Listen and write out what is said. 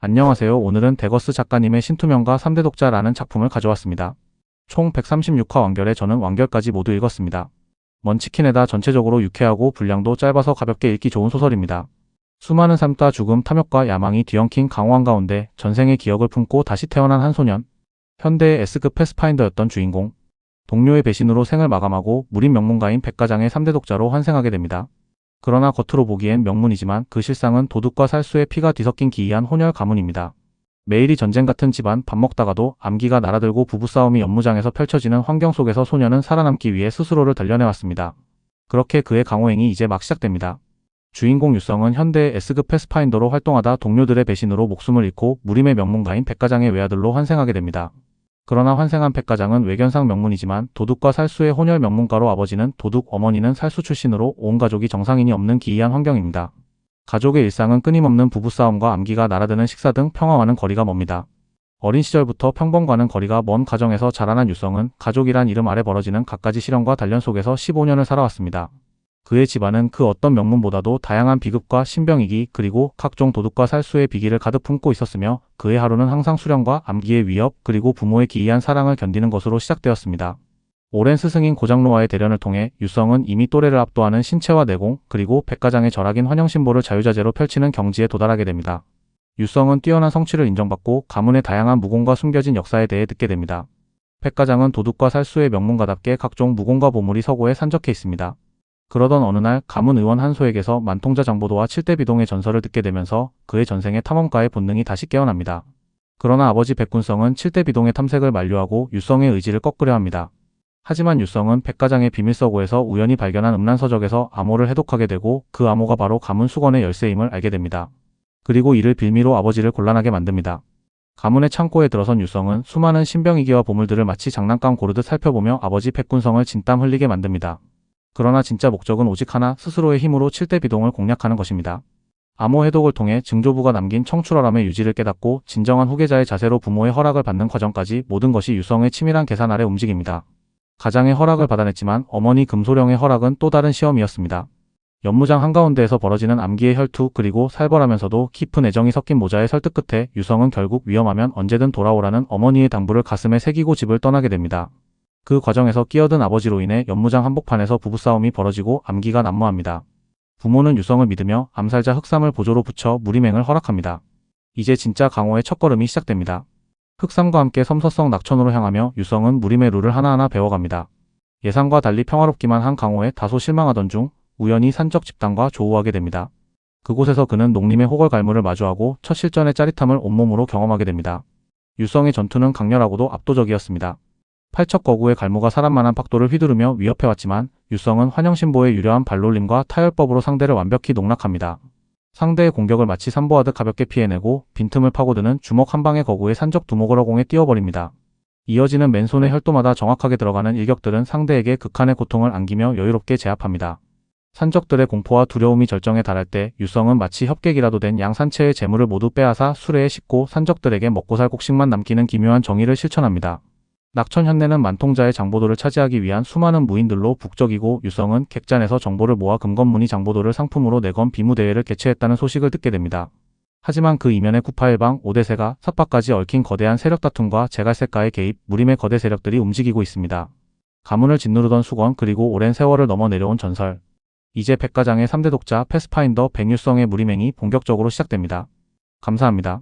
안녕하세요. 오늘은 데거스 작가님의 신투명과 3대 독자라는 작품을 가져왔습니다. 총 136화 완결에 저는 완결까지 모두 읽었습니다. 먼치킨에다 전체적으로 유쾌하고 분량도 짧아서 가볍게 읽기 좋은 소설입니다. 수많은 삶과 죽음, 탐욕과 야망이 뒤엉킨 강호한 가운데 전생의 기억을 품고 다시 태어난 한 소년. 현대의 S급 패스파인더였던 주인공. 동료의 배신으로 생을 마감하고 무림 명문가인 백가장의 3대 독자로 환생하게 됩니다. 그러나 겉으로 보기엔 명문이지만 그 실상은 도둑과 살수의 피가 뒤섞인 기이한 혼혈 가문입니다. 매일이 전쟁 같은 집안 밥 먹다가도 암기가 날아들고 부부싸움이 연무장에서 펼쳐지는 환경 속에서 소녀는 살아남기 위해 스스로를 단련해왔습니다. 그렇게 그의 강호행이 이제 막 시작됩니다. 주인공 유성은 현대의 S급 패스파인더로 활동하다 동료들의 배신으로 목숨을 잃고 무림의 명문가인 백가장의 외아들로 환생하게 됩니다. 그러나 환생한 백가장은 외견상 명문이지만 도둑과 살수의 혼혈 명문가로 아버지는 도둑, 어머니는 살수 출신으로 온 가족이 정상인이 없는 기이한 환경입니다. 가족의 일상은 끊임없는 부부싸움과 암기가 날아드는 식사 등 평화와는 거리가 멉니다. 어린 시절부터 평범과는 거리가 먼 가정에서 자라난 유성은 가족이란 이름 아래 벌어지는 갖가지 시련과 단련 속에서 15년을 살아왔습니다. 그의 집안은 그 어떤 명문보다도 다양한 비극과 신병이기 그리고 각종 도둑과 살수의 비기를 가득 품고 있었으며 그의 하루는 항상 수련과 암기의 위협 그리고 부모의 기이한 사랑을 견디는 것으로 시작되었습니다. 오랜 스승인 고장로와의 대련을 통해 유성은 이미 또래를 압도하는 신체와 내공 그리고 백가장의 절약인 환영신보를 자유자재로 펼치는 경지에 도달하게 됩니다. 유성은 뛰어난 성취를 인정받고 가문의 다양한 무공과 숨겨진 역사에 대해 듣게 됩니다. 백가장은 도둑과 살수의 명문가답게 각종 무공과 보물이 서고에 산적해 있습니다. 그러던 어느 날 가문 의원 한소에게서 만통자 장보도와 칠대 비동의 전설을 듣게 되면서 그의 전생의 탐험가의 본능이 다시 깨어납니다. 그러나 아버지 백군성은 칠대 비동의 탐색을 만료하고 유성의 의지를 꺾으려 합니다. 하지만 유성은 백가장의 비밀서고에서 우연히 발견한 음란서적에서 암호를 해독하게 되고 그 암호가 바로 가문 수건의 열쇠임을 알게 됩니다. 그리고 이를 빌미로 아버지를 곤란하게 만듭니다. 가문의 창고에 들어선 유성은 수많은 신병이기와 보물들을 마치 장난감 고르듯 살펴보며 아버지 백군성을 진땀 흘리게 만듭니다. 그러나 진짜 목적은 오직 하나 스스로의 힘으로 칠대 비동을 공략하는 것입니다. 암호 해독을 통해 증조부가 남긴 청출어람의 유지를 깨닫고 진정한 후계자의 자세로 부모의 허락을 받는 과정까지 모든 것이 유성의 치밀한 계산 아래 움직입니다. 가장의 허락을 받아냈지만 어머니 금소령의 허락은 또 다른 시험이었습니다. 연무장 한가운데에서 벌어지는 암기의 혈투 그리고 살벌하면서도 깊은 애정이 섞인 모자의 설득 끝에 유성은 결국 위험하면 언제든 돌아오라는 어머니의 당부를 가슴에 새기고 집을 떠나게 됩니다. 그 과정에서 끼어든 아버지로 인해 연무장 한복판에서 부부싸움이 벌어지고 암기가 난무합니다. 부모는 유성을 믿으며 암살자 흑삼을 보조로 붙여 무림행을 허락합니다. 이제 진짜 강호의 첫걸음이 시작됩니다. 흑삼과 함께 섬서성 낙천으로 향하며 유성은 무림의 룰을 하나하나 배워갑니다. 예상과 달리 평화롭기만 한 강호에 다소 실망하던 중 우연히 산적 집단과 조우하게 됩니다. 그곳에서 그는 농림의 호걸갈무를 마주하고 첫 실전의 짜릿함을 온몸으로 경험하게 됩니다. 유성의 전투는 강렬하고도 압도적이었습니다. 팔척 거구의 갈무가 사람만한 pak도를 휘두르며 위협해왔지만 유성은 환영신보의 유려한 발놀림과 타열법으로 상대를 완벽히 농락합니다. 상대의 공격을 마치 삼보하듯 가볍게 피해내고 빈틈을 파고드는 주먹 한 방의 거구의 산적 두목을 허공에 띄워버립니다. 이어지는 맨손의 혈도마다 정확하게 들어가는 일격들은 상대에게 극한의 고통을 안기며 여유롭게 제압합니다. 산적들의 공포와 두려움이 절정에 달할 때 유성은 마치 협객이라도 된 양 산체의 재물을 모두 빼앗아 수레에 싣고 산적들에게 먹고 살 곡식만 남기는 기묘한 정의를 실천합니다. 낙천 현내는 만통자의 장보도를 차지하기 위한 수많은 무인들로 북적이고 유성은 객잔에서 정보를 모아 금건문이 장보도를 상품으로 내건 비무대회를 개최했다는 소식을 듣게 됩니다. 하지만 그 이면에 쿠파일방, 오대세가 삿바까지 얽힌 거대한 세력 다툼과 제갈색가의 개입, 무림의 거대 세력들이 움직이고 있습니다. 가문을 짓누르던 수건 그리고 오랜 세월을 넘어 내려온 전설. 이제 백가장의 3대 독자 패스파인더 백유성의 무림행이 본격적으로 시작됩니다. 감사합니다.